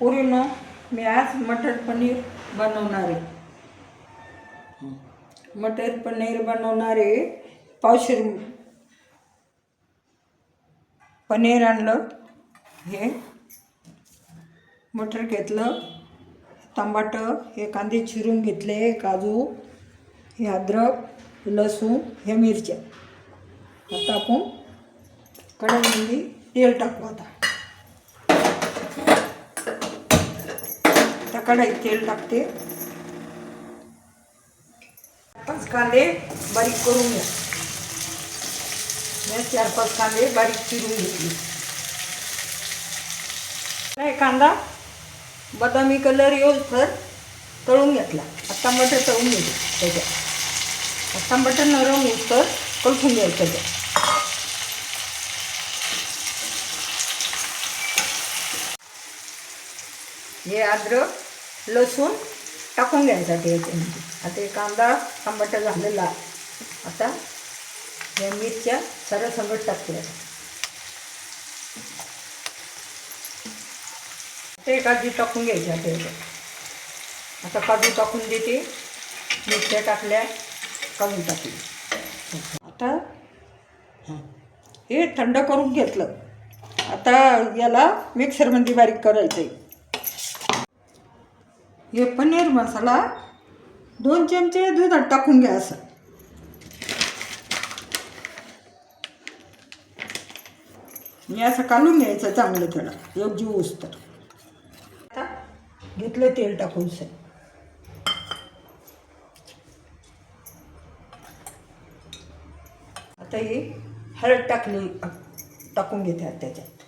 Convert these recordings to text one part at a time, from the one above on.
पुरीनो मी आज मटर पनीर बनवणार आहे. मटर पनीर बनवणार आहे. पावशेर पनीर आणलं हे. मटर घेतलं टमाटर हे कांदे चिरून घेतले काजू हे अद्रक लसूण हे मिरच्या. आता आपण कढईमध्ये तेल टाकू आता. आता कढईत तेल टाकते. पाच कांदे बारीक करून घ्या. मी चार पाच कांदे बारीक चिरून घेतले. नाही कांदा बदामी कलर येऊन तर तळून घेतला. आता मटर तळून घेतलं त्याच्यात. आत्ता मटर नरम होऊस तर कलसून घ्यायचं त्याच्यात. हे अद्रक लसूण टाकून घ्यायचा ते म्हणजे. याच्यामध्ये आता हे कांदा टमाटर झालेला. आता या मिरच्या सर्व संगत टाकते ते काजू टाकून घ्यायचे आता याच्यात आता काजू टाकून देते. मिरच्या टाकल्या काजू टाकली. आता हे थंड करून घेतलं. आता याला मिक्सरमध्ये बारीक करायचं आहे हे पनीर मसाला दोन चमचे दुधात टाकून घ्या असं. मी असं काढून घ्यायचं चांगलं त्याला एक जीवस तर. आता घेतलं तेल टाकून सर. आता ही हळद टाकली टाकून घेते आता त्याच्यात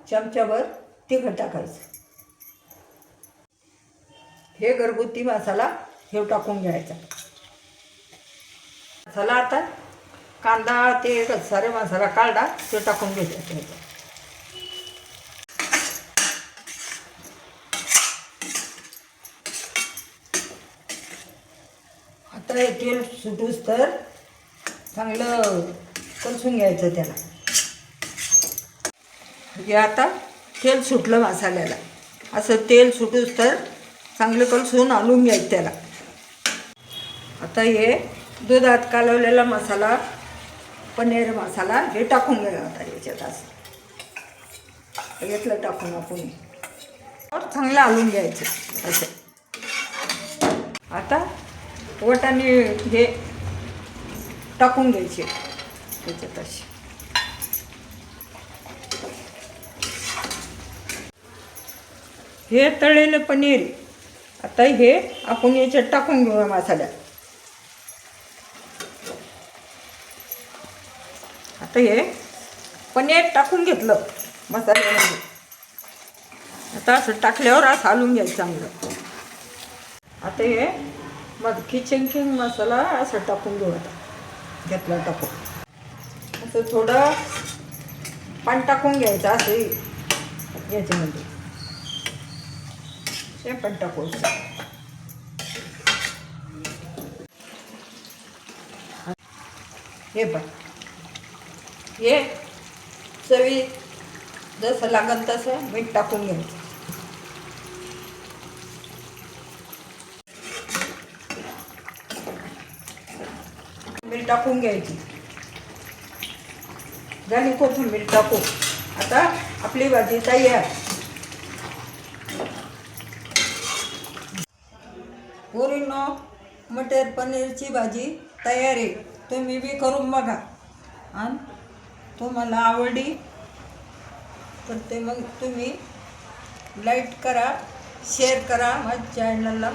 चमच्यावर तिखट टाकायचं हे घरगुती मसाला हे टाकून घ्यायचा. मसाला आता कांदा ते सारे मसाला काढला ते टाकून घ्यायचा. आता हे तेल सुटूस तर चांगलं कलसून घ्यायचं त्याला. हे आता तेल सुटलं मसाल्याला. असं तेल सुटूस तर चांगलं कलसून आणून घ्यायचं त्याला. आता हे दुधात कालवलेला मसाला पनीर मसाला हे टाकून घ्या आता याच्यात असं घेतलं टाकून आपण. चांगलं आणून घ्यायचं असं. आता वटाणे हे टाकून घ्यायचे. त्याच्यात असे. हे तळलेलं पनीर आता हे आपण याच्यात टाकून घेऊया मसाल्यात. आता हे पनीर टाकून घेतलं मसाल्यामध्ये. आता असं टाकल्यावर असं हलवून घ्यायचं चांगलं. आता हे मग किचन किंग मसाला असं टाकून घेऊ आता. घेतला टाकून. असं थोडं पाणी टाकून घ्यायचं असं याच्यामध्ये हे पण टाकू हे पण हे चवी जसं लागल तसं मीठ टाकून घ्यायचं मीठ टाकून घ्यायची. झाली कोथिंबीर टाकू. आता आपली भाजी तयार. पोरींनो मटर पनीरची भाजी तयार आहे. तुम्ही बी करून बघा. आणि तुम्हाला आवडली तर ते मग तुम्ही लाईक करा शेअर करा माझ्या चॅनलला